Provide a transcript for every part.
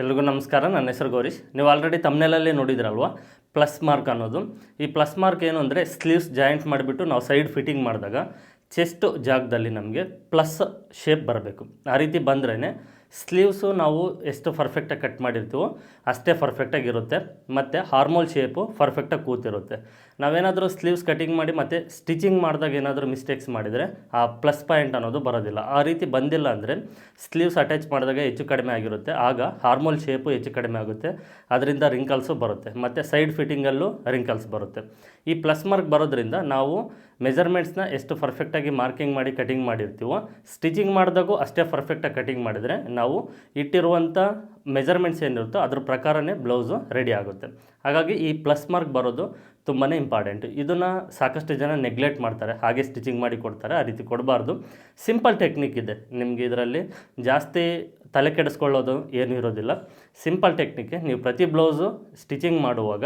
ಎಲ್ರಿಗೂ ನಮಸ್ಕಾರ, ನನ್ನ ಹೆಸರು ಗೌರೀಶ್. ನೀವು ಆಲ್ರೆಡಿ ತಮ್ಮನೇಲಲ್ಲಿ ನೋಡಿದ್ರಲ್ವ? ಪ್ಲಸ್ ಮಾರ್ಕ್ ಅನ್ನೋದು. ಈ ಪ್ಲಸ್ ಮಾರ್ಕ್ ಏನು ಅಂದರೆ ಸ್ಲೀವ್ಸ್ ಜಾಯಿಂಟ್ ಮಾಡಿಬಿಟ್ಟು ನಾವು ಸೈಡ್ ಫಿಟ್ಟಿಂಗ್ ಮಾಡಿದಾಗ ಚೆಸ್ಟ್ ಜಾಗದಲ್ಲಿ ನಮಗೆ ಪ್ಲಸ್ ಶೇಪ್ ಬರಬೇಕು. ಆ ರೀತಿ ಬಂದ್ರೇ ಸ್ಲೀವ್ಸು ನಾವು ಎಷ್ಟು ಪರ್ಫೆಕ್ಟಾಗಿ ಕಟ್ ಮಾಡಿರ್ತೀವೋ ಅಷ್ಟೇ ಪರ್ಫೆಕ್ಟಾಗಿರುತ್ತೆ ಮತ್ತು ಹಾರ್ಮೋಲ್ ಶೇಪು ಪರ್ಫೆಕ್ಟಾಗಿ ಕೂತಿರುತ್ತೆ. ನಾವೇನಾದರೂ ಸ್ಲೀವ್ಸ್ ಕಟಿಂಗ್ ಮಾಡಿ ಮತ್ತು ಸ್ಟಿಚಿಂಗ್ ಮಾಡಿದಾಗ ಏನಾದರೂ ಮಿಸ್ಟೇಕ್ಸ್ ಮಾಡಿದರೆ ಆ ಪ್ಲಸ್ ಪಾಯಿಂಟ್ ಅನ್ನೋದು ಬರೋದಿಲ್ಲ. ಆ ರೀತಿ ಬಂದಿಲ್ಲ ಅಂದರೆ ಸ್ಲೀವ್ಸ್ ಅಟ್ಯಾಚ್ ಮಾಡಿದಾಗ ಹೆಚ್ಚು ಕಡಿಮೆ ಆಗಿರುತ್ತೆ. ಆಗ ಹಾರ್ಮೋಲ್ ಶೇಪು ಹೆಚ್ಚು ಕಡಿಮೆ ಆಗುತ್ತೆ. ಅದರಿಂದ ರಿಂಕಲ್ಸು ಬರುತ್ತೆ. ಮತ್ತು ಸೈಡ್ ಫಿಟ್ಟಿಂಗಲ್ಲೂ ರಿಂಕಲ್ಸ್ ಬರುತ್ತೆ. ಈ ಪ್ಲಸ್ ಮಾರ್ಕ್ ಬರೋದ್ರಿಂದ ನಾವು ಮೆಜರ್ಮೆಂಟ್ಸ್ನ ಎಷ್ಟು ಪರ್ಫೆಕ್ಟಾಗಿ ಮಾರ್ಕಿಂಗ್ ಮಾಡಿ ಕಟಿಂಗ್ ಮಾಡಿರ್ತೀವೋ ಸ್ಟಿಚಿಂಗ್ ಮಾಡಿದಾಗೂ ಅಷ್ಟೇ ಪರ್ಫೆಕ್ಟಾಗಿ ಕಟಿಂಗ್ ಮಾಡಿದರೆ ನಾವು ಇಟ್ಟಿರುವಂಥ ಮೆಜರ್ಮೆಂಟ್ಸ್ ಏನಿರುತ್ತೋ ಅದ್ರ ಪ್ರಕಾರನೇ ಬ್ಲೌಸು ರೆಡಿ ಆಗುತ್ತೆ. ಹಾಗಾಗಿ ಈ ಪ್ಲಸ್ ಮಾರ್ಕ್ ಬರೋದು ತುಂಬಾ ಇಂಪಾರ್ಟೆಂಟ್. ಇದನ್ನು ಸಾಕಷ್ಟು ಜನ ನೆಗ್ಲೆಕ್ಟ್ ಮಾಡ್ತಾರೆ, ಹಾಗೆ ಸ್ಟಿಚಿಂಗ್ ಮಾಡಿ ಕೊಡ್ತಾರೆ, ಆ ರೀತಿ ಕೊಡಬಾರ್ದು. ಸಿಂಪಲ್ ಟೆಕ್ನಿಕ್ ಇದೆ ನಿಮಗೆ ಇದರಲ್ಲಿ. ಜಾಸ್ತಿ ತಲೆ ಕೆಡಿಸ್ಕೊಳ್ಳೋದು ಏನೂ ಇರೋದಿಲ್ಲ. ಸಿಂಪಲ್ ಟೆಕ್ನಿಕ್ಕೆ ನೀವು ಪ್ರತಿ ಬ್ಲೌಸು ಸ್ಟಿಚಿಂಗ್ ಮಾಡುವಾಗ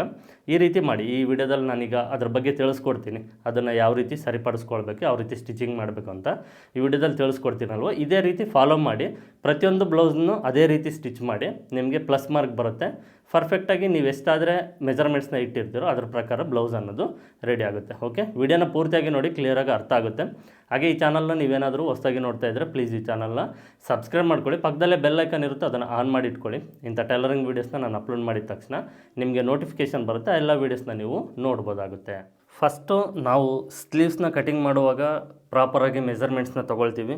ಈ ರೀತಿ ಮಾಡಿ. ಈ ವಿಡಿಯೋದಲ್ಲಿ ನಾನೀಗ ಅದ್ರ ಬಗ್ಗೆ ತಿಳಿಸ್ಕೊಡ್ತೀನಿ. ಅದನ್ನು ಯಾವ ರೀತಿ ಸರಿಪಡಿಸ್ಕೊಳ್ಬೇಕು, ಯಾವ ರೀತಿ ಸ್ಟಿಚಿಂಗ್ ಮಾಡಬೇಕು ಅಂತ ಈ ವಿಡಿಯೋದಲ್ಲಿ ತಿಳಿಸ್ಕೊಡ್ತೀನಲ್ವ? ಇದೇ ರೀತಿ ಫಾಲೋ ಮಾಡಿ. ಪ್ರತಿಯೊಂದು ಬ್ಲೌಸ್ನು ಅದೇ ರೀತಿ ಸ್ಟಿಚ್ ಮಾಡಿ. ನಿಮಗೆ ಪ್ಲಸ್ ಮಾರ್ಕ್ ಬರುತ್ತೆ. ಪರ್ಫೆಕ್ಟಾಗಿ ನೀವು ಎಷ್ಟಾದರೆ ಮೆಜರ್ಮೆಂಟ್ಸ್ನ ಇಟ್ಟಿರ್ತೀರೋ ಅದರ ಪ್ರಕಾರ ಬ್ಲೌಸ್ ಅನ್ನೋದು ರೆಡಿ ಆಗುತ್ತೆ ಓಕೆ ವಿಡಿಯೋನ ಪೂರ್ತಿಯಾಗಿ ನೋಡಿ ಕ್ಲಿಯರಾಗಿ ಅರ್ಥ ಆಗುತ್ತೆ. ಹಾಗೆ ಈ ಚಾನಲ್ನ ನೀವೇನಾದರೂ ಹೊಸದಾಗಿ ನೋಡ್ತಾ ಇದ್ದರೆ ಪ್ಲೀಸ್ ಈ ಚಾನಲ್ನ ಸಬ್ಸ್ಕ್ರೈಬ್ ಮಾಡ್ಕೊಳ್ಳಿ. ಪಕ್ಕದಲ್ಲೇ ಬೆಲ್ ಐಕನ್ ಇರುತ್ತೆ, ಅದನ್ನು ಆನ್ ಮಾಡಿ ಇಟ್ಕೊಳ್ಳಿ. ಇಂಥ ಟೈಲರಿಂಗ್ ವೀಡಿಯೋಸ್ನ ನಾನು ಅಪ್ಲೋಡ್ ಮಾಡಿದ ತಕ್ಷಣ ನಿಮಗೆ ನೋಟಿಫಿಕೇಷನ್ ಬರುತ್ತೆ ಎಲ್ಲ ವೀಡಿಯೋಸ್ನ ನೀವು ನೋಡ್ಬೋದಾಗುತ್ತೆ. ಫಸ್ಟು ನಾವು ಸ್ಲೀವ್ಸ್ನ ಕಟಿಂಗ್ ಮಾಡುವಾಗ ಪ್ರಾಪರಾಗಿ ಮೆಜರ್ಮೆಂಟ್ಸ್ನ ತೊಗೊಳ್ತೀವಿ.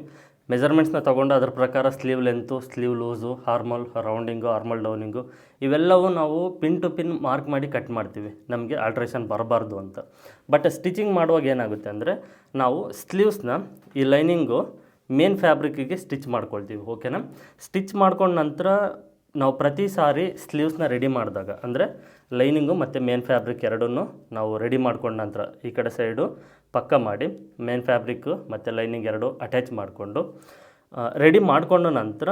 ಮೆಜರ್ಮೆಂಟ್ಸ್ನ ತೊಗೊಂಡು ಅದ್ರ ಪ್ರಕಾರ sleeve length sleeve loose armhole rounding armhole downing ಇವೆಲ್ಲವೂ ನಾವು ಪಿನ್ ಟು ಪಿನ್ ಮಾರ್ಕ್ ಮಾಡಿ ಕಟ್ ಮಾಡ್ತೀವಿ. ನಮಗೆ ಆಲ್ಟ್ರೇಷನ್ ಬರಬಾರ್ದು ಅಂತ. ಬಟ್ ಸ್ಟಿಚಿಂಗ್ ಮಾಡುವಾಗ ಏನಾಗುತ್ತೆ ಅಂದರೆ ನಾವು ಸ್ಲೀವ್ಸ್ನ ಈ ಲೈನಿಂಗು ಮೇನ್ ಫ್ಯಾಬ್ರಿಕ್ಕಿಗೆ ಸ್ಟಿಚ್ ಮಾಡ್ಕೊಳ್ತೀವಿ ಓಕೆನಾ ಸ್ಟಿಚ್ ಮಾಡ್ಕೊಂಡ ನಂತರ ನಾವು ಪ್ರತಿ ಸಾರಿ ಸ್ಲೀವ್ಸ್ನ ರೆಡಿ ಮಾಡಿದಾಗ, ಅಂದರೆ ಲೈನಿಂಗು ಮತ್ತು ಮೇನ್ ಫ್ಯಾಬ್ರಿಕ್ ಎರಡನ್ನೂ ನಾವು ರೆಡಿ ಮಾಡ್ಕೊಂಡ ನಂತರ ಈ ಕಡೆ ಸೈಡು ಪಕ್ಕ ಮಾಡಿ ಮೇನ್ ಫ್ಯಾಬ್ರಿಕ್ಕು ಮತ್ತು ಲೈನಿಂಗ್ ಎರಡು ಅಟ್ಯಾಚ್ ಮಾಡಿಕೊಂಡು ರೆಡಿ ಮಾಡಿಕೊಂಡ ನಂತರ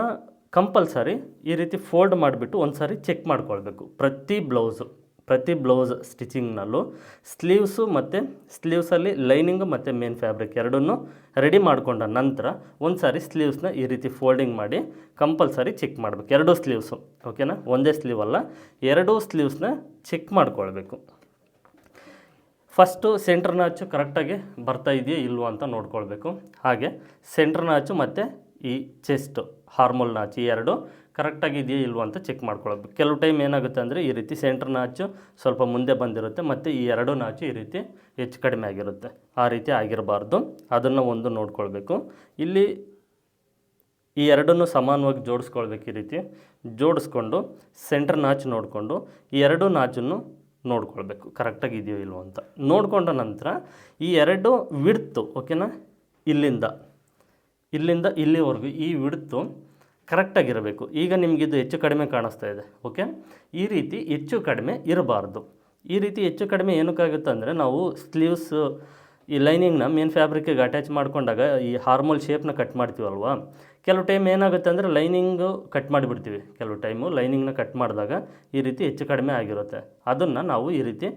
ಕಂಪಲ್ಸರಿ ಈ ರೀತಿ ಫೋಲ್ಡ್ ಮಾಡಿಬಿಟ್ಟು ಒಂದು ಸಾರಿ ಚೆಕ್ ಮಾಡ್ಕೊಳ್ಬೇಕು. ಪ್ರತಿ ಬ್ಲೌಸು ಪ್ರತಿ ಬ್ಲೌಸ್ ಸ್ಟಿಚಿಂಗ್ನಲ್ಲೂ ಸ್ಲೀವ್ಸು ಮತ್ತು ಸ್ಲೀವ್ಸಲ್ಲಿ ಲೈನಿಂಗ್ ಮತ್ತು ಮೇನ್ ಫ್ಯಾಬ್ರಿಕ್ ಎರಡನ್ನೂ ರೆಡಿ ಮಾಡಿಕೊಂಡ ನಂತರ ಒಂದು ಸಾರಿ ಸ್ಲೀವ್ಸ್ನ ಈ ರೀತಿ ಫೋಲ್ಡಿಂಗ್ ಮಾಡಿ ಕಂಪಲ್ಸರಿ ಚೆಕ್ ಮಾಡಬೇಕು. ಎರಡೂ ಸ್ಲೀವ್ಸು ಓಕೆನಾ ಒಂದೇ ಸ್ಲೀವ್ ಅಲ್ಲ, ಎರಡೂ ಸ್ಲೀವ್ಸ್ನ ಚೆಕ್ ಮಾಡ್ಕೊಳ್ಬೇಕು. ಫಸ್ಟು ಸೆಂಟ್ರ್ ನಾಚು ಕರೆಕ್ಟಾಗಿ ಬರ್ತಾ ಇದೆಯಾ ಇಲ್ವೋ ಅಂತ ನೋಡ್ಕೊಳ್ಬೇಕು. ಹಾಗೆ ಸೆಂಟ್ರ್ ನಾಚು ಮತ್ತು ಈ ಚೆಸ್ಟು ಹಾರ್ಮೋಲ್ ನಾಚು ಈ ಎರಡು ಕರೆಕ್ಟಾಗಿ ಇದೆಯಾ ಇಲ್ವೋ ಅಂತ ಚೆಕ್ ಮಾಡ್ಕೊಳ್ಬೇಕು. ಕೆಲವು ಟೈಮ್ ಏನಾಗುತ್ತೆ ಅಂದರೆ ಈ ರೀತಿ ಸೆಂಟ್ರ್ ನಾಚು ಸ್ವಲ್ಪ ಮುಂದೆ ಬಂದಿರುತ್ತೆ ಮತ್ತು ಈ ಎರಡು ನಾಚು ಈ ರೀತಿ ಹೆಚ್ಚು ಕಡಿಮೆ ಆಗಿರುತ್ತೆ. ಆ ರೀತಿ ಆಗಿರಬಾರ್ದು. ಅದನ್ನು ಒಂದು ನೋಡ್ಕೊಳ್ಬೇಕು. ಇಲ್ಲಿ ಈ ಎರಡನ್ನು ಸಮಾನವಾಗಿ ಜೋಡಿಸ್ಕೊಳ್ಬೇಕು ಈ ರೀತಿ. ಜೋಡಿಸ್ಕೊಂಡು ಸೆಂಟ್ರ್ ನಾಚು ನೋಡಿಕೊಂಡು ಈ ಎರಡು ನಾಚನ್ನು ನೋಡ್ಕೊಳ್ಬೇಕು. ಕರೆಕ್ಟಾಗಿ ಇದೆಯೋ ಇಲ್ವೋ ಅಂತ. ನೋಡಿಕೊಂಡ ನಂತರ ಈ ಎರಡು ವಿಡ್ತು ಓಕೆನಾ ಇಲ್ಲಿಂದ. ಇಲ್ಲಿಂದ ಇಲ್ಲಿವರೆಗೂ ಈ ವಿಡ್ತು ಕರೆಕ್ಟಾಗಿರಬೇಕು. ಈಗ ನಿಮಗಿದು ಹೆಚ್ಚು ಕಡಿಮೆ ಕಾಣಿಸ್ತಾ ಇದೆ ಓಕೆ ಈ ರೀತಿ ಹೆಚ್ಚು ಕಡಿಮೆ ಇರಬಾರ್ದು. ಈ ರೀತಿ ಹೆಚ್ಚು ಕಡಿಮೆ ಏನಕ್ಕಾಗುತ್ತೆ ಅಂದರೆ ನಾವು ಸ್ಲೀವ್ಸ್ ಈ ಲೈನಿಂಗ್ನ ಮೇನ್ ಫ್ಯಾಬ್ರಿಕ್ಕಿಗೆ ಅಟ್ಯಾಚ್ ಮಾಡ್ಕೊಂಡಾಗ ಈ ಹಾರ್ಮೋಲ್ ಶೇಪ್ನ ಕಟ್ ಮಾಡ್ತೀವಲ್ವಾ? ಕೆಲವು ಟೈಮ್ ಏನಾಗುತ್ತೆ ಅಂದರೆ ಲೈನಿಂಗು ಕಟ್ ಮಾಡಿಬಿಡ್ತೀವಿ. ಕೆಲವು ಟೈಮು ಲೈನಿಂಗ್ನ ಕಟ್ ಮಾಡಿದಾಗ ಈ ರೀತಿ ಹೆಚ್ಚು ಕಡಿಮೆ ಆಗಿರುತ್ತೆ. ಅದನ್ನು ನಾವು ಈ ರೀತಿ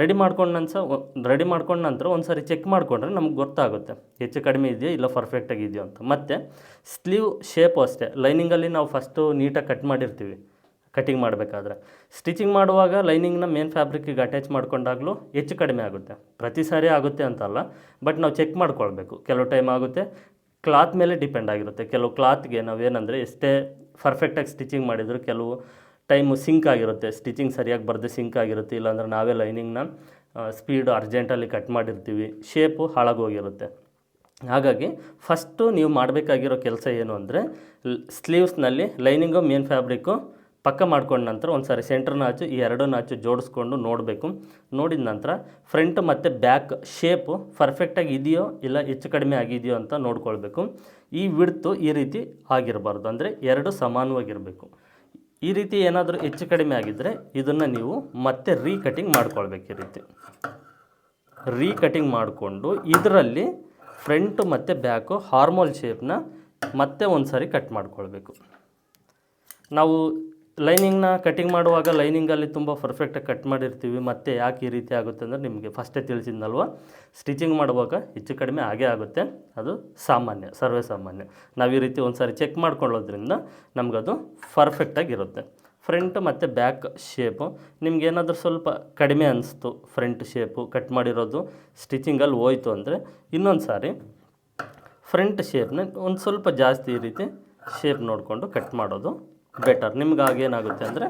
ರೆಡಿ ಮಾಡ್ಕೊಂಡ ನಂತರ ರೆಡಿ ಮಾಡ್ಕೊಂಡ ನಂತರ ಒಂದು ಸಾರಿ ಚೆಕ್ ಮಾಡಿಕೊಂಡ್ರೆ ನಮ್ಗೆ ಗೊತ್ತಾಗುತ್ತೆ. ಹೆಚ್ಚು ಕಡಿಮೆ ಇದೆಯಾ ಇಲ್ಲ ಪರ್ಫೆಕ್ಟಾಗಿ ಇದೆಯೋ ಅಂತ. ಮತ್ತು ಸ್ಲೀವ್ ಶೇಪು ಅಷ್ಟೇ. ಲೈನಿಂಗಲ್ಲಿ ನಾವು ಫಸ್ಟು ನೀಟಾಗಿ ಕಟ್ ಮಾಡಿರ್ತೀವಿ. ಕಟಿಂಗ್ ಮಾಡಬೇಕಾದ್ರೆ. ಸ್ಟಿಚಿಂಗ್ ಮಾಡುವಾಗ ಲೈನಿಂಗ್ನ ಮೇನ್ ಫ್ಯಾಬ್ರಿಕ್ಕಿಗೆ ಅಟ್ಯಾಚ್ ಮಾಡಿಕೊಂಡಾಗಲೂ ಹೆಚ್ಚು ಕಡಿಮೆ ಆಗುತ್ತೆ. ಪ್ರತಿ ಸಾರಿ ಆಗುತ್ತೆ ಅಂತಲ್ಲ ಬಟ್ ನಾವು ಚೆಕ್ ಮಾಡ್ಕೊಳ್ಬೇಕು. ಕೆಲವು ಟೈಮ್ ಆಗುತ್ತೆ ಕ್ಲಾತ್ ಮೇಲೆ ಡಿಪೆಂಡ್ ಆಗಿರುತ್ತೆ. ಕೆಲವು ಕ್ಲಾತ್ಗೆ ನಾವೇನಂದರೆ ಎಷ್ಟೇ ಪರ್ಫೆಕ್ಟಾಗಿ ಸ್ಟಿಚಿಂಗ್ ಮಾಡಿದರೂ ಕೆಲವು ಟೈಮು ಸಿಂಕ್ ಆಗಿರುತ್ತೆ. ಸ್ಟಿಚಿಂಗ್ ಸರಿಯಾಗಿ ಬರೆದು ಸಿಂಕ್ ಆಗಿರುತ್ತೆ, ಇಲ್ಲಾಂದ್ರೆ ನಾವೇ ಲೈನಿಂಗ್ನ ಸ್ಪೀಡ್ ಅರ್ಜೆಂಟಲ್ಲಿ ಕಟ್ ಮಾಡಿರ್ತೀವಿ. ಶೇಪು ಹಾಳಾಗೋಗಿರುತ್ತೆ ಹಾಗಾಗಿ ಫಸ್ಟು ನೀವು ಮಾಡಬೇಕಾಗಿರೋ ಕೆಲಸ ಏನು ಅಂದರೆ ಸ್ಲೀವ್ಸ್ನಲ್ಲಿ ಲೈನಿಂಗು ಮೇನ್ ಫ್ಯಾಬ್ರಿಕ್ಕು ಪಕ್ಕ ಮಾಡ್ಕೊಂಡ ನಂತರ ಒಂದು ಸಾರಿ ಸೆಂಟ್ರ್ ನಾಚು, ಈ ಎರಡು ನಾಚು ಜೋಡಿಸ್ಕೊಂಡು ನೋಡಬೇಕು. ನೋಡಿದ ನಂತರ ಫ್ರಂಟ್ ಮತ್ತು ಬ್ಯಾಕ್ ಶೇಪು ಪರ್ಫೆಕ್ಟಾಗಿ ಇದೆಯೋ ಇಲ್ಲ ಹೆಚ್ಚು ಕಡಿಮೆ ಆಗಿದೆಯೋ ಅಂತ ನೋಡ್ಕೊಳ್ಬೇಕು. ಈ ವಿಡ್ತು ಈ ರೀತಿ ಆಗಿರಬಾರ್ದು. ಅಂದರೆ ಎರಡು ಸಮಾನವಾಗಿರಬೇಕು. ಈ ರೀತಿ ಏನಾದರೂ ಹೆಚ್ಚು ಕಡಿಮೆ ಆಗಿದ್ದರೆ ಇದನ್ನು ನೀವು ಮತ್ತೆ ರೀಕಟಿಂಗ್ ಮಾಡ್ಕೊಳ್ಬೇಕು ಈ ರೀತಿ. ರೀಕಟಿಂಗ್ ಮಾಡಿಕೊಂಡು ಇದರಲ್ಲಿ ಫ್ರಂಟು ಮತ್ತು ಬ್ಯಾಕು ಹಾರ್ಮೋಲ್ ಶೇಪ್ನ ಮತ್ತೆ ಒಂದು ಸಾರಿ ಕಟ್ ಮಾಡ್ಕೊಳ್ಬೇಕು. ನಾವು ಲೈನಿಂಗ್ನ ಕಟಿಂಗ್ ಮಾಡುವಾಗ ಲೈನಿಂಗಲ್ಲಿ ತುಂಬ ಪರ್ಫೆಕ್ಟಾಗಿ ಕಟ್ ಮಾಡಿರ್ತೀವಿ. ಮತ್ತು ಯಾಕೆ ಈ ರೀತಿ ಆಗುತ್ತೆ ಅಂದರೆ ನಿಮಗೆ ಫಸ್ಟೇ ತಿಳಿಸಿದ್ನಲ್ವ? ಸ್ಟಿಚಿಂಗ್ ಮಾಡುವಾಗ ಹೆಚ್ಚು ಕಡಿಮೆ ಆಗೇ ಆಗುತ್ತೆ. ಅದು ಸಾಮಾನ್ಯ ಸರ್ವೇ ಸಾಮಾನ್ಯ ನಾವು ಈ ರೀತಿ ಒಂದು ಸಾರಿ ಚೆಕ್ ಮಾಡ್ಕೊಳ್ಳೋದ್ರಿಂದ ನಮಗದು ಪರ್ಫೆಕ್ಟಾಗಿರುತ್ತೆ ಫ್ರಂಟ್ ಮತ್ತು ಬ್ಯಾಕ್ ಶೇಪು ನಿಮ್ಗೆ ಏನಾದರೂ ಸ್ವಲ್ಪ ಕಡಿಮೆ ಅನಿಸ್ತು ಫ್ರಂಟ್ ಶೇಪು ಕಟ್ ಮಾಡಿರೋದು ಸ್ಟಿಚಿಂಗಲ್ಲಿ ಹೋಯ್ತು ಅಂದರೆ ಇನ್ನೊಂದು ಸಾರಿ ಫ್ರಂಟ್ ಶೇಪ್ನ ಒಂದು ಸ್ವಲ್ಪ ಜಾಸ್ತಿ ಈ ರೀತಿ ಶೇಪ್ ನೋಡಿಕೊಂಡು ಕಟ್ ಮಾಡೋದು ಬೆಟರ್ ನಿಮ್ಗೆ ಆಗೇನಾಗುತ್ತೆ ಅಂದರೆ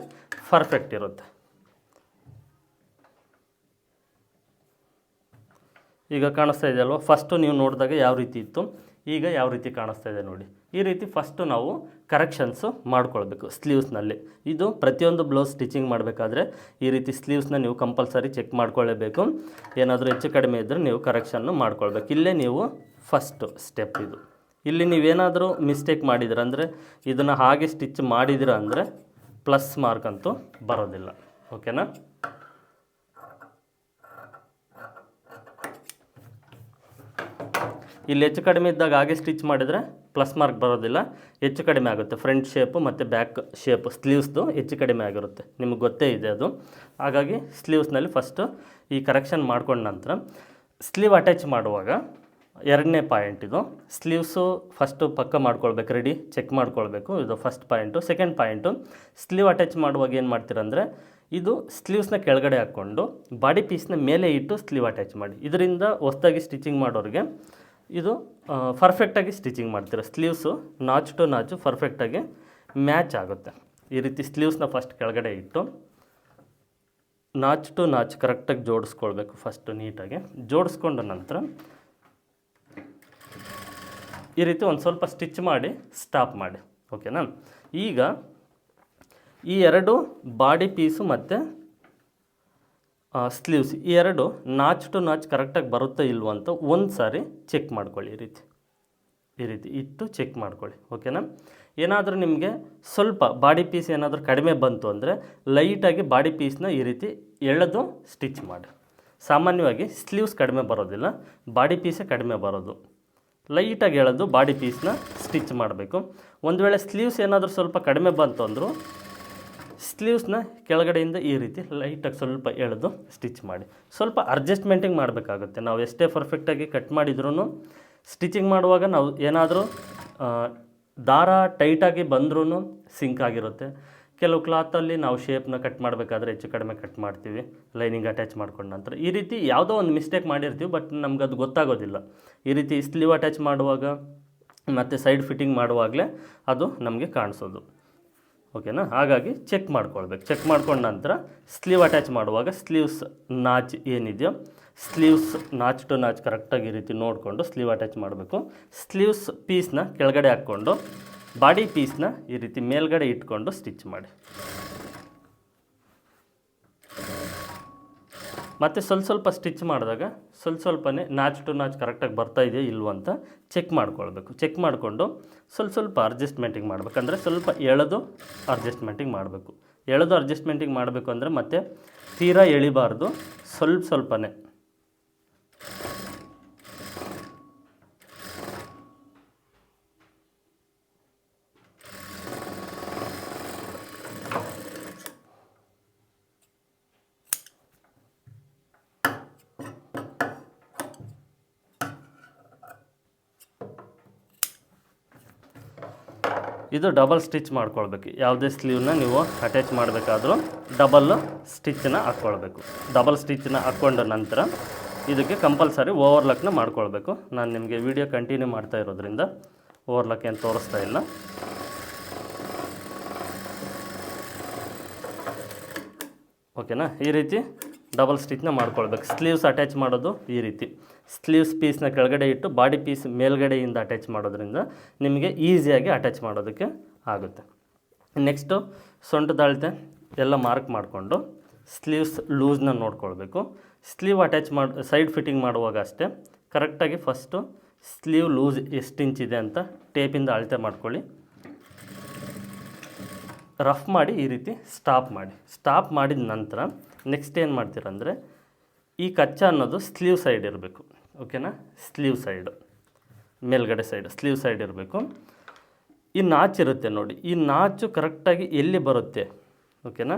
ಪರ್ಫೆಕ್ಟ್ ಇರುತ್ತೆ. ಈಗ ಕಾಣಿಸ್ತಾ ಇದೆ ಅಲ್ವಾ? ಫಸ್ಟು ನೀವು ನೋಡಿದಾಗ ಯಾವ ರೀತಿ ಇತ್ತು? ಈಗ ಯಾವ ರೀತಿ ಕಾಣಿಸ್ತಾ ಇದೆ ನೋಡಿ. ಈ ರೀತಿ ಫಸ್ಟು ನಾವು ಕರೆಕ್ಷನ್ಸು ಮಾಡ್ಕೊಳ್ಬೇಕು ಸ್ಲೀವ್ಸ್ನಲ್ಲಿ ಇದು ಪ್ರತಿಯೊಂದು ಬ್ಲೌಸ್ ಸ್ಟಿಚಿಂಗ್ ಮಾಡಬೇಕಾದ್ರೆ ಈ ರೀತಿ ಸ್ಲೀವ್ಸ್ನ ನೀವು ಕಂಪಲ್ಸರಿ ಚೆಕ್ ಮಾಡ್ಕೊಳ್ಳೇಬೇಕು ಏನಾದರೂ ಹೆಚ್ಚು ಕಡಿಮೆ ಇದ್ದರೆ ನೀವು ಕರೆಕ್ಷನ್ನು ಮಾಡ್ಕೊಳ್ಬೇಕು. ಇಲ್ಲೇ ನೀವು ಫಸ್ಟು ಸ್ಟೆಪ್ ಇದು. ಇಲ್ಲಿ ನೀವೇನಾದರೂ ಮಿಸ್ಟೇಕ್ ಮಾಡಿದ್ರೆ ಅಂದರೆ ಇದನ್ನು ಹಾಗೆ ಸ್ಟಿಚ್ ಮಾಡಿದಿರ ಅಂದರೆ ಪ್ಲಸ್ ಮಾರ್ಕ್ ಅಂತೂ ಬರೋದಿಲ್ಲ. ಓಕೆನಾ ಇಲ್ಲಿ ಹೆಚ್ಚು ಕಡಿಮೆ ಇದ್ದಾಗ ಹಾಗೆ ಸ್ಟಿಚ್ ಮಾಡಿದರೆ ಪ್ಲಸ್ ಮಾರ್ಕ್ ಬರೋದಿಲ್ಲ. ಹೆಚ್ಚು ಕಡಿಮೆ ಆಗುತ್ತೆ. ಫ್ರಂಟ್ ಶೇಪು ಮತ್ತು ಬ್ಯಾಕ್ ಶೇಪ್ ಸ್ಲೀವ್ಸ್ದು ಹೆಚ್ಚು ಕಡಿಮೆ ಆಗಿರುತ್ತೆ. ನಿಮಗೆ ಗೊತ್ತೇ ಇದೆ ಅದು. ಹಾಗಾಗಿ ಸ್ಲೀವ್ಸ್ನಲ್ಲಿ ಫಸ್ಟು ಈ ಕರೆಕ್ಷನ್ ಮಾಡ್ಕೊಂಡ ನಂತರ ಸ್ಲೀವ್ ಅಟ್ಯಾಚ್ ಮಾಡುವಾಗ ಎರಡನೇ ಪಾಯಿಂಟ್ ಇದು. ಸ್ಲೀವ್ಸು ಫಸ್ಟು ಪಕ್ಕ ಮಾಡ್ಕೊಳ್ಬೇಕು ರೆಡಿ ಚೆಕ್ ಮಾಡ್ಕೊಳ್ಬೇಕು. ಇದು first point second point sleeve attach ಮಾಡುವಾಗ ಏನು ಮಾಡ್ತೀರಂದರೆ ಇದು ಸ್ಲೀವ್ಸ್ನ ಕೆಳಗಡೆ ಹಾಕ್ಕೊಂಡು ಬಾಡಿ ಪೀಸ್ನ ಮೇಲೆ ಇಟ್ಟು ಸ್ಲೀವ್ ಅಟ್ಯಾಚ್ ಮಾಡಿ. ಇದರಿಂದ ಹೊಸ್ದಾಗಿ ಸ್ಟಿಚಿಂಗ್ ಮಾಡೋರಿಗೆ ಇದು ಪರ್ಫೆಕ್ಟಾಗಿ ಸ್ಟಿಚಿಂಗ್ ಮಾಡ್ತೀರ. ಸ್ಲೀವ್ಸು ನಾಚ್ ಟು ನಾಚು ಪರ್ಫೆಕ್ಟಾಗಿ ಮ್ಯಾಚ್ ಆಗುತ್ತೆ. ಈ ರೀತಿ ಸ್ಲೀವ್ಸ್ನ ಫಸ್ಟ್ ಕೆಳಗಡೆ ಇಟ್ಟು ನಾಚ್ ಟು ನಾಚ್ ಕರೆಕ್ಟಾಗಿ ಜೋಡಿಸ್ಕೊಳ್ಬೇಕು ಫಸ್ಟು ನೀಟಾಗಿ. ಜೋಡಿಸ್ಕೊಂಡ ನಂತರ ಈ ರೀತಿ ಒಂದು ಸ್ವಲ್ಪ ಸ್ಟಿಚ್ ಮಾಡಿ ಸ್ಟಾಪ್ ಮಾಡಿ. ಓಕೆನಾ ಈಗ ಈ ಎರಡು ಬಾಡಿ ಪೀಸು ಮತ್ತು ಸ್ಲೀವ್ಸ್ ಈ ಎರಡು ನಾಚ್ ಟು ನಾಚ್ ಕರೆಕ್ಟಾಗಿ ಬರುತ್ತೋ ಇಲ್ವೋ ಅಂತ ಒಂದು ಸಾರಿ ಚೆಕ್ ಮಾಡ್ಕೊಳ್ಳಿ ಈ ರೀತಿ. ಈ ರೀತಿ ಇಟ್ಟು ಚೆಕ್ ಮಾಡ್ಕೊಳ್ಳಿ. ಓಕೆನಾ ಏನಾದರೂ ನಿಮಗೆ ಸ್ವಲ್ಪ ಬಾಡಿ ಪೀಸ್ ಏನಾದರೂ ಕಡಿಮೆ ಬಂತು ಅಂದರೆ ಲೈಟಾಗಿ ಬಾಡಿ ಪೀಸ್ನ ಈ ರೀತಿ ಎಳೆದು ಸ್ಟಿಚ್ ಮಾಡಿ. ಸಾಮಾನ್ಯವಾಗಿ ಸ್ಲೀವ್ಸ್ ಕಡಿಮೆ ಬರೋದಿಲ್ಲ ಬಾಡಿ ಪೀಸೇ ಕಡಿಮೆ ಬರೋದು. ಲೈಟಾಗಿ ಎಳೆದು ಬಾಡಿ ಪೀಸ್ನ ಸ್ಟಿಚ್ ಮಾಡಬೇಕು. ಒಂದು ವೇಳೆ ಸ್ಲೀವ್ಸ್ ಏನಾದರೂ ಸ್ವಲ್ಪ ಕಡಿಮೆ ಬಂತು ಅಂದರೂ ಸ್ಲೀವ್ಸ್ನ ಕೆಳಗಡೆಯಿಂದ ಈ ರೀತಿ ಲೈಟಾಗಿ ಸ್ವಲ್ಪ ಎಳೆದು ಸ್ಟಿಚ್ ಮಾಡಿ. ಸ್ವಲ್ಪ ಅಡ್ಜಸ್ಟ್ಮೆಂಟಿಂಗ್ ಮಾಡಬೇಕಾಗುತ್ತೆ. ನಾವು ಎಷ್ಟೇ ಪರ್ಫೆಕ್ಟಾಗಿ ಕಟ್ ಮಾಡಿದ್ರೂ ಸ್ಟಿಚಿಂಗ್ ಮಾಡುವಾಗ ನಾವು ಏನಾದರೂ ದಾರ ಟೈಟಾಗಿ ಬಂದ್ರೂ ಸಿಂಕ್ ಆಗಿರುತ್ತೆ. ಕೆಲವು ಕ್ಲಾತಲ್ಲಿ ನಾವು ಶೇಪ್ನ ಕಟ್ ಮಾಡಬೇಕಾದ್ರೆ ಹೆಚ್ಚು ಕಡಿಮೆ ಕಟ್ ಮಾಡ್ತೀವಿ ಲೈನಿಂಗ್ ಅಟ್ಯಾಚ್ ಮಾಡ್ಕೊಂಡ ನಂತರ. ಈ ರೀತಿ ಯಾವುದೋ ಒಂದು ಮಿಸ್ಟೇಕ್ ಮಾಡಿರ್ತೀವಿ ಬಟ್ ನಮ್ಗೆ ಅದು ಗೊತ್ತಾಗೋದಿಲ್ಲ. ಈ ರೀತಿ ಸ್ಲೀವ್ ಅಟ್ಯಾಚ್ ಮಾಡುವಾಗ ಮತ್ತು ಸೈಡ್ ಫಿಟ್ಟಿಂಗ್ ಮಾಡುವಾಗಲೇ ಅದು ನಮಗೆ ಕಾಣಿಸೋದು. ಓಕೆನಾ ಹಾಗಾಗಿ ಚೆಕ್ ಮಾಡ್ಕೊಳ್ಬೇಕು. ಚೆಕ್ ಮಾಡ್ಕೊಂಡ ನಂತರ ಸ್ಲೀವ್ ಅಟ್ಯಾಚ್ ಮಾಡುವಾಗ ಸ್ಲೀವ್ಸ್ ನಾಚ್ ಏನಿದೆಯೋ ಸ್ಲೀವ್ಸ್ ನಾಚ್ ಟು ನಾಚ್ ಕರೆಕ್ಟಾಗಿ ಈ ರೀತಿ ನೋಡಿಕೊಂಡು ಸ್ಲೀವ್ ಅಟ್ಯಾಚ್ ಮಾಡಬೇಕು. ಸ್ಲೀವ್ಸ್ ಪೀಸ್ನ ಕೆಳಗಡೆ ಹಾಕ್ಕೊಂಡು ಬಾಡಿ ಪೀಸ್ನ ಈ ರೀತಿ ಮೇಲ್ಗಡೆ ಇಟ್ಕೊಂಡು ಸ್ಟಿಚ್ ಮಾಡಿ. ಮತ್ತು ಸ್ವಲ್ಪ ಸ್ವಲ್ಪ ಸ್ಟಿಚ್ ಮಾಡಿದಾಗ ಸ್ವಲ್ಪ ಸ್ವಲ್ಪನೇ ನಾಚ್ ಟು ನಾಚ್ ಕರೆಕ್ಟಾಗಿ ಬರ್ತಾ ಇದೆಯಾ ಇಲ್ವೋ ಅಂತ ಚೆಕ್ ಮಾಡ್ಕೊಳ್ಬೇಕು. ಚೆಕ್ ಮಾಡಿಕೊಂಡು ಸ್ವಲ್ಪ ಸ್ವಲ್ಪ ಅಡ್ಜಸ್ಟ್ಮೆಂಟಿಂಗ್ ಮಾಡಬೇಕಂದ್ರೆ ಸ್ವಲ್ಪ ಎಳೆದು ಅಡ್ಜಸ್ಟ್ಮೆಂಟಿಂಗ್ ಮಾಡಬೇಕು. ಎಳೆದು ಅಡ್ಜಸ್ಟ್ಮೆಂಟಿಂಗ್ ಮಾಡಬೇಕು ಅಂದರೆ ಮತ್ತೆ ತೀರಾ ಎಳಿಬಾರ್ದು. ಸ್ವಲ್ಪ ಸ್ವಲ್ಪನೇ ಇದು ಡಬಲ್ ಸ್ಟಿಚ್ ಮಾಡ್ಕೊಳ್ಬೇಕು. ಯಾವುದೇ ಸ್ಲೀವ್ನ ನೀವು ಅಟ್ಯಾಚ್ ಮಾಡಬೇಕಾದ್ರೂ ಡಬಲ್ ಸ್ಟಿಚ್ಚನ್ನ ಹಾಕ್ಕೊಳ್ಬೇಕು. ಡಬಲ್ ಸ್ಟಿಚ್ಚನ್ನ ಹಾಕ್ಕೊಂಡ ನಂತರ ಇದಕ್ಕೆ ಕಂಪಲ್ಸರಿ ಓವರ್ಲಾಕ್ನ ಮಾಡ್ಕೊಳ್ಬೇಕು. ನಾನು ನಿಮಗೆ ವಿಡಿಯೋ ಕಂಟಿನ್ಯೂ ಮಾಡ್ತಾ ಇರೋದ್ರಿಂದ ಓವರ್ಲಾಕ್ ಏನು ತೋರಿಸ್ತಾ ಇಲ್ಲ. ಓಕೆನಾ ಈ ರೀತಿ ಡಬಲ್ ಸ್ಟಿಚ್ನ ಮಾಡ್ಕೊಳ್ಬೇಕು. ಸ್ಲೀವ್ಸ್ ಅಟ್ಯಾಚ್ ಮಾಡೋದು ಈ ರೀತಿ. ಸ್ಲೀವ್ಸ್ ಪೀಸ್ನ ಕೆಳಗಡೆ ಇಟ್ಟು ಬಾಡಿ ಪೀಸ್ ಮೇಲ್ಗಡೆಯಿಂದ ಅಟ್ಯಾಚ್ ಮಾಡೋದ್ರಿಂದ ನಿಮಗೆ ಈಸಿಯಾಗಿ ಅಟ್ಯಾಚ್ ಮಾಡೋದಕ್ಕೆ ಆಗುತ್ತೆ. ನೆಕ್ಸ್ಟು ಸೊಂಟದ ಅಳತೆ ಎಲ್ಲ ಮಾರ್ಕ್ ಮಾಡಿಕೊಂಡು ಸ್ಲೀವ್ಸ್ ಲೂಸ್ನ ನೋಡ್ಕೊಳ್ಬೇಕು. ಸ್ಲೀವ್ ಅಟ್ಯಾಚ್ ಮಾಡಿ, ಸೈಡ್ ಫಿಟ್ಟಿಂಗ್ ಮಾಡುವಾಗ ಅಷ್ಟೇ ಕರೆಕ್ಟಾಗಿ ಫಸ್ಟು ಸ್ಲೀವ್ ಲೂಸ್ ಎಷ್ಟು ಇಂಚ್ ಇದೆ ಅಂತ ಟೇಪಿಂದ ಅಳತೆ ಮಾಡ್ಕೊಳ್ಳಿ. ರಫ್ ಮಾಡಿ ಈ ರೀತಿ ಸ್ಟಾಪ್ ಮಾಡಿ. ಸ್ಟಾಪ್ ಮಾಡಿದ ನಂತರ ನೆಕ್ಸ್ಟ್ ಏನು ಮಾಡ್ತೀರಂದರೆ ಈ ಕಚ್ಚಾ ಅನ್ನೋದು ಸ್ಲೀವ್ ಸೈಡ್ ಇರಬೇಕು. ಓಕೆನಾ ಸ್ಲೀವ್ ಸೈಡ್. ಮೇಲ್ಗಡೆ ಸೈಡ್, ಸ್ಲೀವ್ ಸೈಡ್ ಇರಬೇಕು. ಈ ನಾಚ್ ಇರುತ್ತೆ ನೋಡಿ. ಈ ನಾಚು ಕರೆಕ್ಟಾಗಿ ಎಲ್ಲಿ ಬರುತ್ತೆ? ಓಕೆನಾ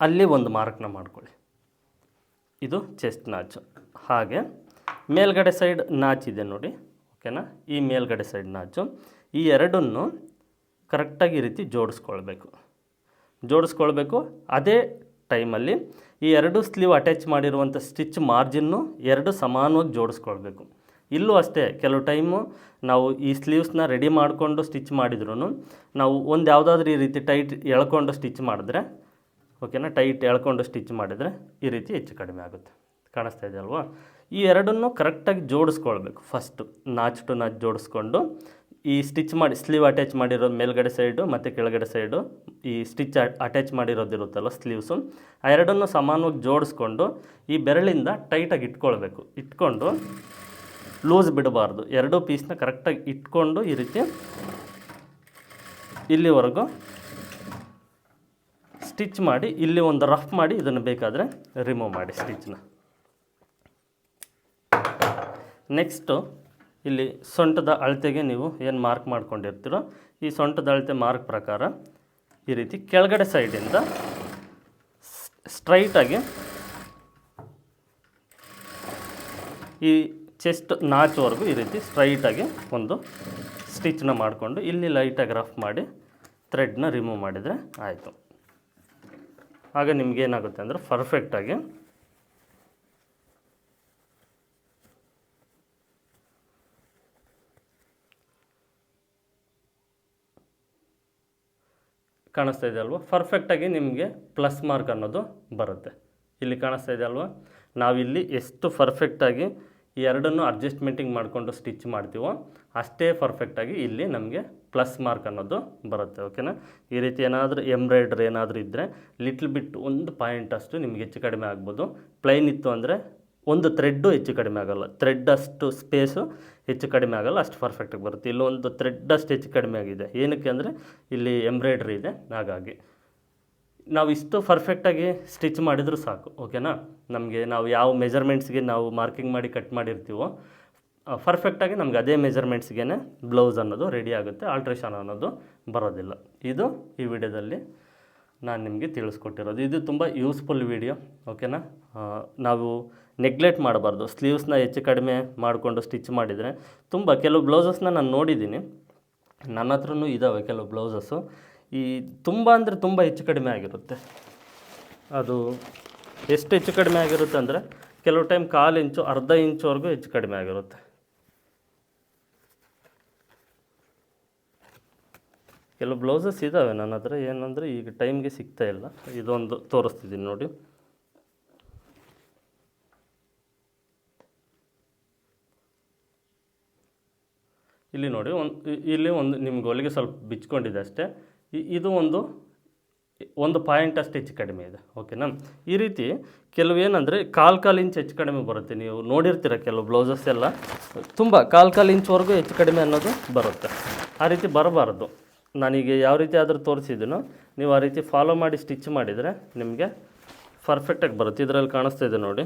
ಅಲ್ಲಿ ಒಂದು ಮಾರ್ಕ್ನ ಮಾಡ್ಕೊಳ್ಳಿ. ಇದು ಚೆಸ್ಟ್ ನಾಚು. ಹಾಗೆ ಮೇಲ್ಗಡೆ ಸೈಡ್ ನಾಚಿದೆ ನೋಡಿ. ಓಕೆನಾ ಈ ಮೇಲ್ಗಡೆ ಸೈಡ್ ನಾಚು. ಈ ಎರಡನ್ನು ಕರೆಕ್ಟಾಗಿ ಈ ರೀತಿ ಜೋಡಿಸ್ಕೊಳ್ಬೇಕು. ಜೋಡಿಸ್ಕೊಳ್ಬೇಕು. ಅದೇ ಟೈಮಲ್ಲಿ ಈ ಎರಡು ಸ್ಲೀವ್ ಅಟ್ಯಾಚ್ ಮಾಡಿರುವಂಥ ಸ್ಟಿಚ್ ಮಾರ್ಜಿನ್ನು ಎರಡು ಸಮಾನವಾಗಿ ಜೋಡಿಸ್ಕೊಳ್ಬೇಕು. ಇಲ್ಲೂ ಅಷ್ಟೇ, ಕೆಲವು ಟೈಮು ನಾವು ಈ ಸ್ಲೀವ್ಸ್ನ ರೆಡಿ ಮಾಡಿಕೊಂಡು ಸ್ಟಿಚ್ ಮಾಡಿದ್ರೂ ನಾವು ಒಂದು ಯಾವುದಾದ್ರೂ ಈ ರೀತಿ ಟೈಟ್ ಎಳ್ಕೊಂಡು ಸ್ಟಿಚ್ ಮಾಡಿದ್ರೆ, ಓಕೆನಾ, ಟೈಟ್ ಎಳ್ಕೊಂಡು ಸ್ಟಿಚ್ ಮಾಡಿದರೆ ಈ ರೀತಿ ಹೆಚ್ಚು ಕಡಿಮೆ ಆಗುತ್ತೆ. ಕಾಣಿಸ್ತಾ ಇದೆ ಅಲ್ವಾ? ಈ ಎರಡನ್ನು ಕರೆಕ್ಟಾಗಿ ಜೋಡಿಸ್ಕೊಳ್ಬೇಕು. ಫಸ್ಟು ನಾಚ್ ಟು ನಾಚ್ ಜೋಡಿಸ್ಕೊಂಡು ಈ ಸ್ಟಿಚ್ ಮಾಡಿ ಸ್ಲೀವ್ ಅಟ್ಯಾಚ್ ಮಾಡಿರೋದು ಮೇಲ್ಗಡೆ ಸೈಡು ಮತ್ತು ಕೆಳಗಡೆ ಸೈಡು ಈ ಸ್ಟಿಚ್ ಅಟ್ಯಾಚ್ ಮಾಡಿರೋದಿರುತ್ತಲ್ಲ ಸ್ಲೀವ್ಸು ಆ ಎರಡನ್ನು ಸಮಾನವಾಗಿ ಜೋಡಿಸ್ಕೊಂಡು ಈ ಬೆರಳಿಂದ ಟೈಟಾಗಿ ಇಟ್ಕೊಳ್ಬೇಕು. ಇಟ್ಕೊಂಡು ಲೂಸ್ ಬಿಡಬಾರ್ದು. ಎರಡೂ ಪೀಸ್ನ ಕರೆಕ್ಟಾಗಿ ಇಟ್ಕೊಂಡು ಈ ರೀತಿ ಇಲ್ಲಿವರೆಗೂ ಸ್ಟಿಚ್ ಮಾಡಿ, ಇಲ್ಲಿ ಒಂದು ರಫ್ ಮಾಡಿ, ಇದನ್ನು ಬೇಕಾದರೆ ರಿಮೂವ್ ಮಾಡಿ ಸ್ಟಿಚ್ನ ನೆಕ್ಸ್ಟು ಇಲ್ಲಿ ಸೊಂಟದ ಅಳತೆಗೆ ನೀವು ಏನು ಮಾರ್ಕ್ ಮಾಡ್ಕೊಂಡಿರ್ತೀರೋ ಈ ಸೊಂಟದ ಅಳತೆ ಮಾರ್ಕ್ ಪ್ರಕಾರ ಈ ರೀತಿ ಕೆಳಗಡೆ ಸೈಡಿಂದ ಸ್ಟ್ರೈಟಾಗಿ ಈ ಚೆಸ್ಟ್ ನಾಚ್ವರೆಗೂ ಈ ರೀತಿ ಸ್ಟ್ರೈಟಾಗಿ ಒಂದು ಸ್ಟಿಚ್ನ ಮಾಡಿಕೊಂಡು ಇಲ್ಲಿ ಲೈಟಾಗಿ ರಫ್ ಮಾಡಿ ಥ್ರೆಡ್ನ ರಿಮೂವ್ ಮಾಡಿದರೆ ಆಯಿತು. ಆಗ ನಿಮಗೇನಾಗುತ್ತೆ ಅಂದರೆ ಪರ್ಫೆಕ್ಟಾಗಿ ಕಾಣಿಸ್ತಾ ಇದೆ ಅಲ್ವಾ? ಪರ್ಫೆಕ್ಟಾಗಿ ನಿಮಗೆ ಪ್ಲಸ್ ಮಾರ್ಕ್ ಅನ್ನೋದು ಬರುತ್ತೆ. ಇಲ್ಲಿ ಕಾಣಿಸ್ತಾ ಇದೆ ಅಲ್ವಾ? ನಾವಿಲ್ಲಿ ಎಷ್ಟು ಪರ್ಫೆಕ್ಟಾಗಿ ಎರಡನ್ನು ಅಡ್ಜಸ್ಟ್ಮೆಂಟಿಂಗ್ ಮಾಡಿಕೊಂಡು ಸ್ಟಿಚ್ ಮಾಡ್ತೀವೋ ಅಷ್ಟೇ ಪರ್ಫೆಕ್ಟಾಗಿ ಇಲ್ಲಿ ನಮಗೆ ಪ್ಲಸ್ ಮಾರ್ಕ್ ಅನ್ನೋದು ಬರುತ್ತೆ ಓಕೆನಾ ಈ ರೀತಿ ಏನಾದರೂ ಎಂಬ್ರಾಯ್ಡ್ರಿ ಏನಾದರೂ ಇದ್ದರೆ ಲಿಟ್ಲ್ ಬಿಟ್ ಒಂದು ಪಾಯಿಂಟ್ ಅಷ್ಟು ನಿಮ್ಗೆ ಹೆಚ್ಚು ಕಡಿಮೆ ಆಗ್ಬೋದು. ಪ್ಲೈನ್ ಇತ್ತು ಅಂದರೆ ಒಂದು ಥ್ರೆಡ್ಡು ಹೆಚ್ಚು ಕಡಿಮೆ ಆಗೋಲ್ಲ. ಥ್ರೆಡ್ ಅಷ್ಟು ಸ್ಪೇಸು ಹೆಚ್ಚು ಕಡಿಮೆ ಆಗೋಲ್ಲ, ಅಷ್ಟು ಪರ್ಫೆಕ್ಟಾಗಿ ಬರುತ್ತೆ. ಇಲ್ಲೊಂದು ಥ್ರೆಡ್ ಅಷ್ಟು ಹೆಚ್ಚು ಕಡಿಮೆ ಆಗಿದೆ. ಏನಕ್ಕೆ ಅಂದರೆ ಇಲ್ಲಿ ಎಂಬ್ರಾಯ್ಡ್ರಿ ಇದೆ, ಹಾಗಾಗಿ. ನಾವು ಇಷ್ಟು ಪರ್ಫೆಕ್ಟಾಗಿ ಸ್ಟಿಚ್ ಮಾಡಿದರೂ ಸಾಕು ಓಕೆನಾ ನಮಗೆ ನಾವು ಯಾವ ಮೆಜರ್ಮೆಂಟ್ಸ್ಗೆ ನಾವು ಮಾರ್ಕಿಂಗ್ ಮಾಡಿ ಕಟ್ ಮಾಡಿರ್ತೀವೋ ಪರ್ಫೆಕ್ಟಾಗಿ ನಮ್ಗೆ ಅದೇ ಮೆಜರ್ಮೆಂಟ್ಸ್ಗೆ ಬ್ಲೌಸ್ ಅನ್ನೋದು ರೆಡಿ ಆಗುತ್ತೆ ಆಲ್ಟ್ರೇಷನ್ ಅನ್ನೋದು ಬರೋದಿಲ್ಲ. ಇದು ಈ ವಿಡಿಯೋದಲ್ಲಿ ನಾನು ನಿಮಗೆ ತಿಳಿಸ್ಕೊಟ್ಟಿರೋದು. ಇದು ತುಂಬ ಯೂಸ್ಫುಲ್ ವಿಡಿಯೋ ಓಕೆನಾ ನಾವು ನೆಗ್ಲೆಕ್ಟ್ ಮಾಡಬಾರ್ದು. ಸ್ಲೀವ್ಸ್ನ ಹೆಚ್ಚು ಕಡಿಮೆ ಮಾಡಿಕೊಂಡು ಸ್ಟಿಚ್ ಮಾಡಿದರೆ ತುಂಬ, ಕೆಲವು ಬ್ಲೌಸಸ್ನ ನಾನು ನೋಡಿದ್ದೀನಿ. ನನ್ನ ಹತ್ರನೂ ಇದ್ದಾವೆ ಕೆಲವು ಬ್ಲೌಸಸ್ಸು ಈ ತುಂಬ ಅಂದರೆ ತುಂಬ ಹೆಚ್ಚು ಕಡಿಮೆ ಆಗಿರುತ್ತೆ. ಅದು ಎಷ್ಟು ಹೆಚ್ಚು ಕಡಿಮೆ ಆಗಿರುತ್ತೆ ಅಂದರೆ ಕೆಲವು ಟೈಮ್ ಕಾಲು ಇಂಚು ಅರ್ಧ ಇಂಚುವರೆಗೂ ಹೆಚ್ಚು ಕಡಿಮೆ ಆಗಿರುತ್ತೆ. ಕೆಲವು ಬ್ಲೌಸಸ್ ಇದ್ದಾವೆ ನನ್ನ ಹತ್ರ. ಏನಂದರೆ ಈಗ ಟೈಮ್ಗೆ ಸಿಗ್ತಾ ಇಲ್ಲ. ಇದೊಂದು ತೋರಿಸ್ತಿದ್ದೀನಿ ನೋಡಿ. ಇಲ್ಲಿ ನೋಡಿ ಒಂದು ಇಲ್ಲಿ ಒಂದು ನಿಮ್ಗೆ ಹೊಲಿಗೆ ಸ್ವಲ್ಪ ಬಿಚ್ಕೊಂಡಿದೆ ಅಷ್ಟೇ. ಇದು ಒಂದು ಒಂದು ಪಾಯಿಂಟ್ ಅಷ್ಟು ಹೆಚ್ಚು ಕಡಿಮೆ ಇದೆ. ಓಕೆನಾ? ಈ ರೀತಿ ಕೆಲವು ಏನಂದರೆ ಕಾಲು ಕಾಲು ಇಂಚ್ ಹೆಚ್ಚು ಕಡಿಮೆ ಬರುತ್ತೆ. ನೀವು ನೋಡಿರ್ತೀರ ಕೆಲವು ಬ್ಲೌಸಸ್ ಎಲ್ಲ. ತುಂಬ ಕಾಲು ಕಾಲು ಇಂಚ್ವರೆಗೂ ಹೆಚ್ಚು ಕಡಿಮೆ ಅನ್ನೋದು ಬರುತ್ತೆ. ಆ ರೀತಿ ಬರಬಾರ್ದು. ನಾನೀಗ ಯಾವ ರೀತಿ ಆದರೂ ತೋರಿಸಿದ್ದೀನೋ ನೀವು ಆ ರೀತಿ ಫಾಲೋ ಮಾಡಿ ಸ್ಟಿಚ್ ಮಾಡಿದರೆ ನಿಮಗೆ ಪರ್ಫೆಕ್ಟಾಗಿ ಬರುತ್ತೆ. ಇದರಲ್ಲಿ ಕಾಣಿಸ್ತಾ ಇದೆ ನೋಡಿ.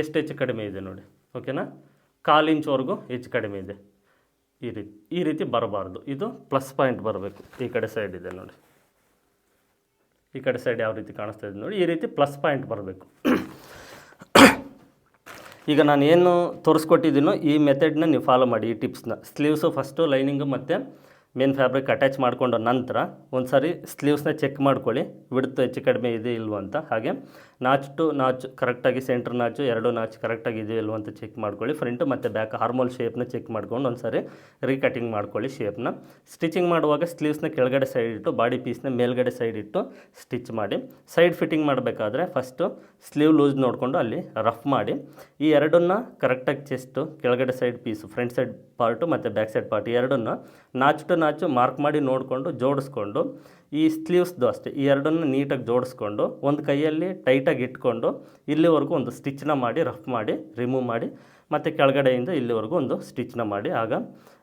ಎಷ್ಟು ಹೆಚ್ಚು ಕಡಿಮೆ ಇದೆ ನೋಡಿ. ಓಕೆನಾ ಕಾಲು ಇಂಚ್ವರೆಗೂ ಹೆಚ್ಚು ಕಡಿಮೆ ಇದೆ. ಈ ರೀತಿ ಈ ರೀತಿ ಬರಬಾರ್ದು. ಇದು ಪ್ಲಸ್ ಪಾಯಿಂಟ್ ಬರಬೇಕು. ಈ ಕಡೆ ಸೈಡ್ ಇದೆ ನೋಡಿ. ಈ ಕಡೆ ಸೈಡ್ ಯಾವ ರೀತಿ ಕಾಣಿಸ್ತಾ ಇದೆ ನೋಡಿ. ಈ ರೀತಿ ಪ್ಲಸ್ ಪಾಯಿಂಟ್ ಬರಬೇಕು. ಈಗ ನಾನು ಏನು ತೋರಿಸ್ಕೊಟ್ಟಿದ್ದೀನೋ ಈ ಮೆಥಡ್ನ ನೀವು ಫಾಲೋ ಮಾಡಿ, ಈ ಟಿಪ್ಸ್ನ ಸ್ಲೀವ್ಸು ಫಸ್ಟು ಲೈನಿಂಗು ಮತ್ತು ಮೇನ್ ಫ್ಯಾಬ್ರಿಕ್ ಅಟ್ಯಾಚ್ ಮಾಡಿಕೊಂಡ ನಂತರ ಒಂದು ಸಾರಿ ಸ್ಲೀವ್ಸ್ನ ಚೆಕ್ ಮಾಡ್ಕೊಳ್ಳಿ. ವಿಡ್ತು ಹೆಚ್ಚು ಕಡಿಮೆ ಇದೆ ಇಲ್ವೋ ಅಂತ. ಹಾಗೆ ನಾಚ್ ಟು ನಾಚ್ ಕರೆಕ್ಟಾಗಿ ಸೆಂಟ್ರ್ ನಾಚು, ಎರಡು ನಾಚ್ ಕರೆಕ್ಟಾಗಿ ಇದೆಯೋ ಇಲ್ವ ಅಂತ ಚೆಕ್ ಮಾಡ್ಕೊಳ್ಳಿ. ಫ್ರಂಟು ಮತ್ತು ಬ್ಯಾಕ್ ಹಾರ್ಮೋಲ್ ಶೇಪ್ನ ಚೆಕ್ ಮಾಡ್ಕೊಂಡು ಒಂದು ಸಾರಿ ರೀಕಟಿಂಗ್ ಮಾಡ್ಕೊಳ್ಳಿ ಶೇಪ್ನ ಸ್ಟಿಚಿಂಗ್ ಮಾಡುವಾಗ ಸ್ಲೀವ್ಸ್ನ ಕೆಳಗಡೆ ಸೈಡ್ ಇಟ್ಟು ಬಾಡಿ ಪೀಸ್ನ ಮೇಲ್ಗಡೆ ಸೈಡ್ ಇಟ್ಟು ಸ್ಟಿಚ್ ಮಾಡಿ. ಸೈಡ್ ಫಿಟ್ಟಿಂಗ್ ಮಾಡಬೇಕಾದ್ರೆ ಫಸ್ಟು ಸ್ಲೀವ್ ಲೂಸ್ ನೋಡಿಕೊಂಡು ಅಲ್ಲಿ ರಫ್ ಮಾಡಿ. ಈ ಎರಡನ್ನ ಕರೆಕ್ಟಾಗಿ ಚೆಸ್ಟು ಕೆಳಗಡೆ side piece front side part ಮತ್ತು ಬ್ಯಾಕ್ ಸೈಡ್ ಪಾರ್ಟ್ ಎರಡನ್ನ ನಾಚು ಟು ನಾಚು ಮಾರ್ಕ್ ಮಾಡಿ ನೋಡಿಕೊಂಡು ಜೋಡಿಸ್ಕೊಂಡು ಈ ಸ್ಲೀವ್ಸ್ದು ಅಷ್ಟೇ, ಈ ಎರಡನ್ನು ನೀಟಾಗಿ ಜೋಡಿಸ್ಕೊಂಡು ಒಂದು ಕೈಯಲ್ಲಿ ಟೈಟಾಗಿ ಇಟ್ಕೊಂಡು ಇಲ್ಲಿವರೆಗೂ ಒಂದು ಸ್ಟಿಚ್ನ ಮಾಡಿ ರಫ್ ಮಾಡಿ ರಿಮೂವ್ ಮಾಡಿ, ಮತ್ತು ಕೆಳಗಡೆಯಿಂದ ಇಲ್ಲಿವರೆಗೂ ಒಂದು ಸ್ಟಿಚ್ನ ಮಾಡಿ. ಆಗ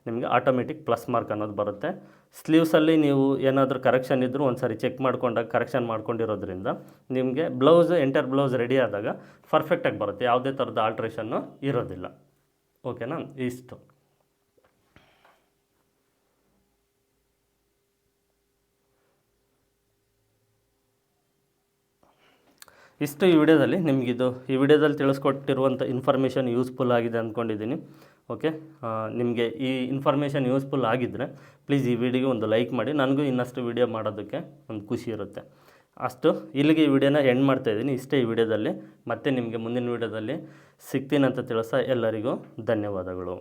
ನಿಮಗೆ ಆಟೋಮೆಟಿಕ್ ಪ್ಲಸ್ ಮಾರ್ಕ್ ಅನ್ನೋದು ಬರುತ್ತೆ. ಸ್ಲೀವ್ಸಲ್ಲಿ ನೀವು ಏನಾದರೂ ಕರೆಕ್ಷನ್ ಇದ್ದರೂ ಒಂದು ಸಾರಿ ಚೆಕ್ ಮಾಡ್ಕೊಂಡಾಗ ಕರೆಕ್ಷನ್ ಮಾಡ್ಕೊಂಡಿರೋದ್ರಿಂದ ನಿಮಗೆ ಬ್ಲೌಸ್ ಎಂಟರ್ ಬ್ಲೌಸ್ ರೆಡಿ ಆದಾಗ ಪರ್ಫೆಕ್ಟಾಗಿ ಬರುತ್ತೆ. ಯಾವುದೇ ಥರದ ಆಲ್ಟ್ರೇಷನ್ನು ಇರೋದಿಲ್ಲ. ಓಕೆನಾ ಇಷ್ಟು. ಇಷ್ಟು ಈ ವಿಡಿಯೋದಲ್ಲಿ ನಿಮಗಿದು ಈ ವಿಡಿಯೋದಲ್ಲಿ ತಿಳಿಸ್ಕೊಟ್ಟಿರುವಂಥ ಇನ್ಫಾರ್ಮೇಷನ್ ಯೂಸ್ಫುಲ್ ಆಗಿದೆ ಅಂದ್ಕೊಂಡಿದ್ದೀನಿ. ಓಕೆ ನಿಮಗೆ ಈ ಇನ್ಫಾರ್ಮೇಷನ್ ಯೂಸ್ಫುಲ್ ಆಗಿದ್ದರೆ ಪ್ಲೀಸ್ ಈ ವಿಡಿಯೋಗೆ ಒಂದು ಲೈಕ್ ಮಾಡಿ. ನನಗೂ ಇನ್ನಷ್ಟು ವಿಡಿಯೋ ಮಾಡೋದಕ್ಕೆ ಒಂದು ಖುಷಿ ಇರುತ್ತೆ. ಅಷ್ಟು ಇಲ್ಲಿಗೆ ಈ ವಿಡಿಯೋನ ಎಂಡ್ ಮಾಡ್ತಾ ಇದ್ದೀನಿ. ಇಷ್ಟೇ ಈ ವಿಡಿಯೋದಲ್ಲಿ. ಮತ್ತೆ ನಿಮಗೆ ಮುಂದಿನ ವಿಡಿಯೋದಲ್ಲಿ ಸಿಗ್ತೀನಿ ಅಂತ ತಿಳಿಸ ಎಲ್ಲರಿಗೂ ಧನ್ಯವಾದಗಳು.